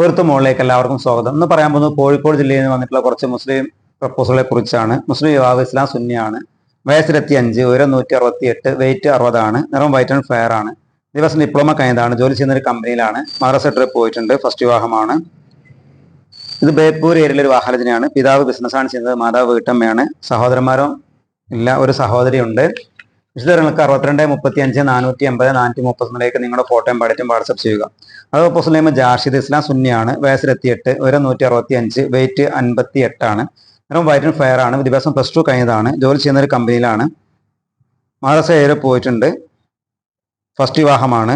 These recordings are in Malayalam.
പൊരുത്ത മുകളിലേക്ക് എല്ലാവർക്കും സ്വാഗതം. എന്ന് പറയാൻ പോകുന്നത് കോഴിക്കോട് ജില്ലയിൽ നിന്ന് വന്നിട്ടുള്ള കുറച്ച് മുസ്ലിം പ്രപ്പോസലുകളെ കുറിച്ചാണ്. മുസ്ലിം യുവാവ് ഇസ്ലാം സുന്നിയാണ്. വയസ്സിലെത്തി അഞ്ച് ഉയരം നൂറ്റി അറുപത്തി എട്ട് വെയിറ്റ് അറുപതാണ് നിറം വൈറ്റ് ആൻഡ് ഫെയർ ആണ്. ദിവസം ഡിപ്ലോമ കഴിഞ്ഞതാണ് ജോലി ചെയ്യുന്ന ഒരു കമ്പനിയിലാണ് മദ്രസ ട്രിപ്പ് പോയിട്ടുണ്ട് ഫസ്റ്റ് വിവാഹമാണ്. ഇത് ബേപ്പൂർ ഏരിയയിലെ ഒരു വാഹനത്തിനാണ് പിതാവ് ബിസിനസ്സാണ് ചെയ്യുന്നത് മാതാവ് വീട്ടമ്മയാണ്. സഹോദരന്മാരും ഇല്ല ഒരു സഹോദരിയുണ്ട്. വിശദങ്ങൾക്ക് അറുപത്തിരണ്ട് മുപ്പത്തി അഞ്ച് നാനൂറ്റി എൺപത് നാനൂറ്റി മുപ്പത്തൊന്നിലേക്ക് നിങ്ങളുടെ ഫോട്ടോയും പാടറ്റും വാട്സപ്പ് ചെയ്യുക. അത് ഓപ്പോസിറ്റ് ജാഷിദ് ഇസ്ലാം സുന്നിയാണ് വയസ്സിലെത്തിയെട്ട് ഉയരം നൂറ്റി അറുപത്തി അഞ്ച് വെയിറ്റ് അൻപത്തി എട്ടാണ് നിറം വൈറ്റ് ആൻഡ് ഫയർ ആണ് വിദ്യാഭ്യാസം പ്ലസ് ടു കഴിഞ്ഞതാണ് ജോലി ചെയ്യുന്ന ഒരു കമ്പനിയിലാണ് മദ്രസ ഏരിയ പോയിട്ടുണ്ട് ഫസ്റ്റ് വിവാഹമാണ്.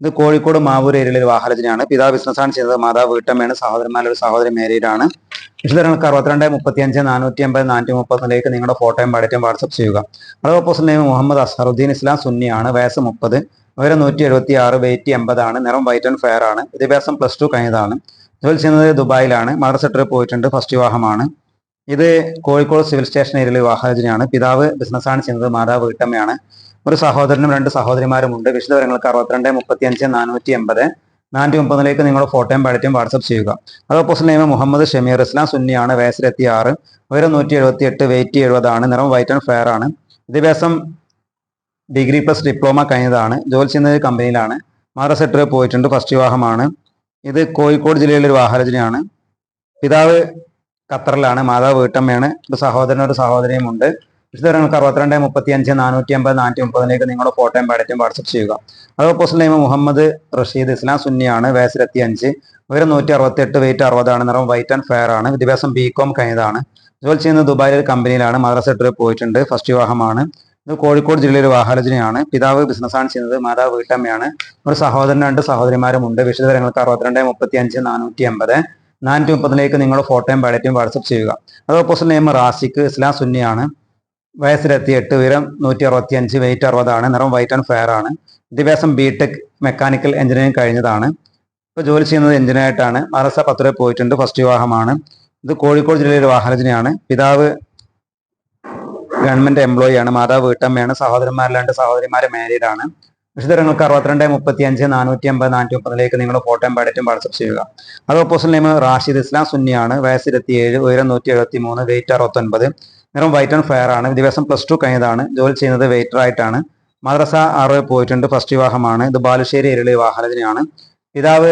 ഇത് കോഴിക്കോട് മാവൂർ ഏരിയയിലെ ഒരു വാഹനത്തിനാണ് പിതാവ് ബിസിനസ്സാണ് ചെയ്തത് മാതാവ് വീട്ടമ്മയാണ് സഹോദരന്മാരുടെ ഒരു സഹോദരി മേരീഡാണ് വിശദങ്ങൾക്ക് അറുപത്തിരണ്ട് മുപ്പത്തി അഞ്ച് നാനൂറ്റി അമ്പത് നാനൂറ്റി മുപ്പത്തിലേക്ക് നിങ്ങളുടെ ഫോട്ടോയും പാടറ്റും വാട്സപ്പ് ചെയ്യുക. അതോ ഓപ്പോസിറ്റ് നെയ്മ് മുഹമ്മദ് അസറുദ്ദീൻ ഇസ്ലാം സുന്നിയാണ് വയസ്സ് മുപ്പത്. ഉയരം നൂറ്റി എഴുപത്തി ആറ് വെയിറ്റ് എൺപതാണ് നിറം വൈറ്റ് ആൻഡ് ഫെയർ ആണ്. വിദ്യാഭ്യാസം പ്ലസ് ടു കഴിഞ്ഞതാണ്. ജോലി ചെയ്യുന്നത് ദുബായിലാണ് മദ്രസ ട്രിപ്പ് പോയിട്ടുണ്ട് ഫസ്റ്റ് വിവാഹമാണ്. ഇത് കോഴിക്കോട് സിവിൽ സ്റ്റേഷൻ ഏരിയയിലെ വിവാഹരചനയാണ് പിതാവ് ബിസിനസ്സാണ് ചെയ്യുന്നത് മാതാവ് വീട്ടമ്മയാണ്. ഒരു സഹോദരനും രണ്ട് സഹോദരിമാരുമുണ്ട് വിശദവിവരങ്ങൾക്ക് അറുപത്തിരണ്ട് മുപ്പത്തി അഞ്ച് നാനൂറ്റി എൺപത് നാനൂറ്റി മുപ്പതിലേക്ക് നിങ്ങളുടെ ഫോട്ടോയും പാടറ്റും വാട്സപ്പ് ചെയ്യുക. അത് ഓപ്പോസിറ്റ് നെയ്മ് മുഹമ്മദ് ഷമീർ ഇസ്ലാം സുന്നിയാണ് വയസ്സിലെത്തി ആറ് ഉയരം നൂറ്റി എഴുപത്തി എട്ട് വെയിറ്റ് എഴുപതാണ്. നിറം വൈറ്റ് ആൻഡ് ഫെയർ ആണ്. വിദ്യാഭ്യാസം ഡിഗ്രി പ്ലസ് ഡിപ്ലോമ കഴിഞ്ഞതാണ്. ജോലി ചെയ്യുന്നത് കമ്പനിയിലാണ്. മദ്രസ സെക്ടറിൽ പോയിട്ടുണ്ട് ഫസ്റ്റ് വിവാഹമാണ്. ഇത് കോഴിക്കോട് ജില്ലയിലെ ഒരു വാഹനരചനയാണ്. പിതാവ് ഖത്തറിലാണ് മാതാവ് വീട്ടമ്മയാണ്. ഒരു സഹോദരനും സഹോദരിയും ഉണ്ട് വിശദങ്ങൾക്ക് അറുപത്തിരണ്ട് മുപ്പത്തി അഞ്ച് നാനൂറ്റി അമ്പത് നാനൂറ്റി മുപ്പതിലേക്ക് നിങ്ങളുടെ ഫോട്ടോയും പാടറ്റും വാട്സപ്പ് ചെയ്യുക. അത് ഓപ്പോസിറ്റ് നെയ്മ് മുഹമ്മദ് റഷീദ് ഇസ്ലാം സുന്നിയാണ് വയസ്സിലെത്തി അഞ്ച് ഉയരം നൂറ്റി അറുപത്തി എട്ട് വെയിറ്റ് അറുപതാണ് നിറം വൈറ്റ് ആൻഡ് ഫെയർ ആണ്. വിദ്യാഭ്യാസം ബി കോം കഴിഞ്ഞതാണ്. ജോലി ചെയ്യുന്നത് ദുബായിലെ ഒരു കമ്പനിയിലാണ് മദ്രസ സെക്ടറിൽ പോയിട്ടുണ്ട്. ഫസ്റ്റ് വിവാഹമാണ്. ഇത് കോഴിക്കോട് ജില്ലയിലെ ഒരു വാഹനജനയാണ്. പിതാവ് ബിസിനസ്സാണ് ചെയ്യുന്നത്. മാതാവ് വീട്ടമ്മയാണ്. ഒരു സഹോദരൻ രണ്ട് സഹോദരിമാരുമുണ്ട്. വിശദവിവരങ്ങൾക്ക് അറുപത്തിരണ്ട് മുപ്പത്തി അഞ്ച് നാനൂറ്റി അമ്പത് നാനൂറ്റി മുപ്പതിലേക്ക് നിങ്ങളുടെ ഫോട്ടോയും പാടറ്റും വാട്സപ്പ് ചെയ്യുക. അത് ഓപ്പോസിറ്റ് നെയ്മ് റാസിക്ക് ഇസ്ലാം സുന്നിയാണ്. വയസ്സിലെത്തി എട്ട് ഉയരം നൂറ്റി അറുപത്തി അഞ്ച് വെയിറ്റ് അറുപതാണ്. നിറം വൈറ്റ് ആൻഡ് ഫെയർ ആണ്. വിദ്യാഭ്യാസം ബി ടെക് മെക്കാനിക്കൽ എഞ്ചിനീയറിംഗ് കഴിഞ്ഞതാണ്. ഇപ്പോൾ ജോലി ചെയ്യുന്നത് എഞ്ചിനീയറായിട്ടാണ് മദ്രസ പത്തുര പോയിട്ടുണ്ട്. ഫസ്റ്റ് വിവാഹമാണ്. ഇത് കോഴിക്കോട് ജില്ലയിലെ വാഹനജനയാണ് പിതാവ് ഗവൺമെന്റ് എംപ്ലോയി ആണ്. മാതാവ് വീട്ടമ്മയാണ്. സഹോദരന്മാരിലാണ്ട് സഹോദരിമാരെ മാരീഡ് ആണ്. വിശദങ്ങൾക്ക് അറുപത്തിരണ്ട് മുപ്പത്തി അഞ്ച് നാനൂറ്റി അമ്പത് നാനൂറ്റി മുപ്പതിലേക്ക് നിങ്ങൾ ഫോട്ടോയും പാടറ്റും വാട്സപ്പ് ചെയ്യുക. അത് ഓപ്പോസിറ്റ് നെയ്മ് റാഷിദ് ഇസ്ലാം സുന്നിയാണ് വയസ്സ് ഏഴ് ഉയരം നൂറ്റി എഴുപത്തി മൂന്ന് വെയിറ്റ് അറുപത്തൊൻപത്. നിറം വൈറ്റ് ആൻഡ് ഫയർ ആണ്. വിദ്യാഭ്യാസം പ്ലസ് ടു കഴിഞ്ഞതാണ്. ജോലി ചെയ്യുന്നത് വെയിറ്റർ ആയിട്ടാണ്. മദ്രസ ആറ് പോയിട്ടുണ്ട് ഫസ്റ്റ് വിവാഹമാണ്. ഇത് ബാലുശ്ശേരി ഏരിയയിലെ വാഹനത്തിനാണ് പിതാവ്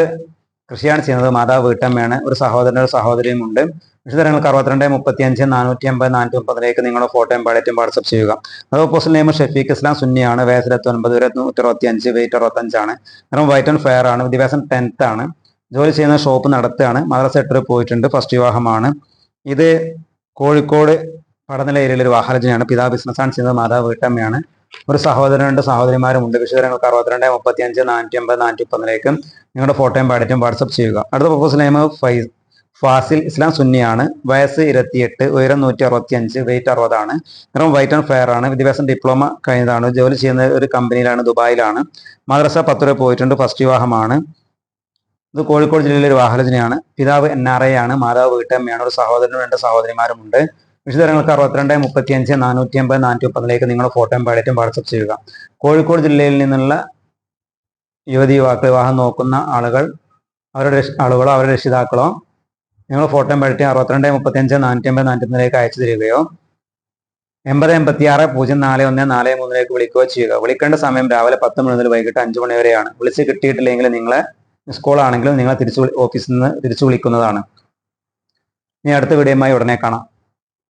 കൃഷിയാണ് ചെയ്യുന്നത് മാതാവ് വീട്ടമ്മയാണ്. ഒരു സഹോദരനും ഒരു സഹോദരിയും ഉണ്ട്. വിശദങ്ങൾക്ക് അറുപത്തിരണ്ട് മുപ്പത്തി അഞ്ച് നാനൂറ്റി അമ്പത് നാനൂറ്റി മുപ്പതിലേക്ക് നിങ്ങളുടെ ഫോട്ടോയും പാടേറ്റും വാട്സപ്പ് ചെയ്യുക. അത് ഓപ്പോസിറ്റ് നെയ്മ് ഷെഫീഖ് ഇസ്ലാം സുന്നിയാണ്. വയസ്സിലെത്തി ഒൻപത് വരെ നൂറ്റി അറുപത്തി അഞ്ച് വെയിറ്റ് അറുപത്തഞ്ചാണ് നിറം വൈറ്റ് ആൻഡ് ഫെയർ ആണ്. വിദ്യാഭ്യാസം ടെൻത്ത് ആണ്. ജോലി ചെയ്യുന്ന ഷോപ്പ് നടത്തുകയാണ്. മദ്രസ എട്ടർ പോയിട്ടുണ്ട്. ഫസ്റ്റ് വിവാഹമാണ്. ഇത് കോഴിക്കോട് പഠന ഏരിയയിലെ ഒരു പിതാ ബിസിനസ് ആണ്. ചെയ്യുന്നത് മാതാവ് വീട്ടമ്മയാണ്. ഒരു സഹോദരനുണ്ട് സഹോദരിമാരുമുണ്ട്. വിശദങ്ങൾക്ക് അറുപത്തിരണ്ട് മുപ്പത്തി അഞ്ച് നാനൂറ്റി അമ്പത് നാനൂറ്റി മുപ്പതിലേക്ക് നിങ്ങളുടെ ഫോട്ടോയും പാടറ്റും വാട്സപ്പ് ചെയ്യുക. അടുത്ത പ്രൊപ്പോസൽ നെയിം ഫൈസ് ഫാസിൽ ഇസ്ലാം സുന്നിയാണ്. വയസ്സ് ഇരുപത്തിയെട്ട് ഉയരം നൂറ്റി അറുപത്തി അഞ്ച് വെയിറ്റ് അറുപതാണ്. നിറം വൈറ്റ് ആൻഡ് ഫെയർ ആണ്. വിദ്യാഭ്യാസം ഡിപ്ലോമ കഴിഞ്ഞതാണ്. ജോലി ചെയ്യുന്ന ഒരു കമ്പനിയിലാണ് ദുബായിലാണ്. മദ്രസ പത്ത് രൂപ പോയിട്ടുണ്ട്. ഫസ്റ്റ് വിവാഹമാണ്. ഇത് കോഴിക്കോട് ജില്ലയിലെ ഒരു വാഹനജനയാണ് പിതാവ് എൻ ആർ ഐ ആണ്. മാതാവ് വീട്ടമ്മയാണ്. ഒരു സഹോദരനും രണ്ട് സഹോദരിമാരുമുണ്ട്. വിശദങ്ങൾക്ക് അറുപത്തിരണ്ട് മുപ്പത്തി അഞ്ച് നാനൂറ്റി അമ്പത് നാനൂറ്റി മുപ്പതിലേക്ക് നിങ്ങളുടെ ഫോട്ടോയും പാടേറ്റും വാട്സപ്പ് ചെയ്യുക. കോഴിക്കോട് ജില്ലയിൽ നിന്നുള്ള യുവതി യുവാക്കൾ വിവാഹം നോക്കുന്ന ആളുകൾ അവരുടെ ആളുകളോ അവരുടെ രക്ഷിതാക്കളോ നിങ്ങൾ ഫോട്ടോയും പാടറ്റും അറുപത്തിരണ്ട് മുപ്പത്തി അഞ്ച് നാനൂറ്റി അമ്പത് നാനൂറ്റി ഒന്നിലേക്ക് അയച്ചു തരികയോ എൺപത് എൺപത്തി ആറ് പൂജ്യം നാല് ഒന്ന് നാല് മൂന്നിലേക്ക് വിളിക്കുകയോ ചെയ്യുക. വിളിക്കേണ്ട സമയം രാവിലെ പത്ത് മണി മുതൽ വൈകിട്ട് അഞ്ച് മണി വരെയാണ്. വിളിച്ച് കിട്ടിയിട്ടില്ലെങ്കിൽ നിങ്ങളെ മിസ് കോൾ ആണെങ്കിലും നിങ്ങളെ തിരിച്ചു ഓഫീസിൽ നിന്ന് തിരിച്ചു വിളിക്കുന്നതാണ്. ഇനി അടുത്ത വീഡിയോയുമായി ഉടനെ കാണാം.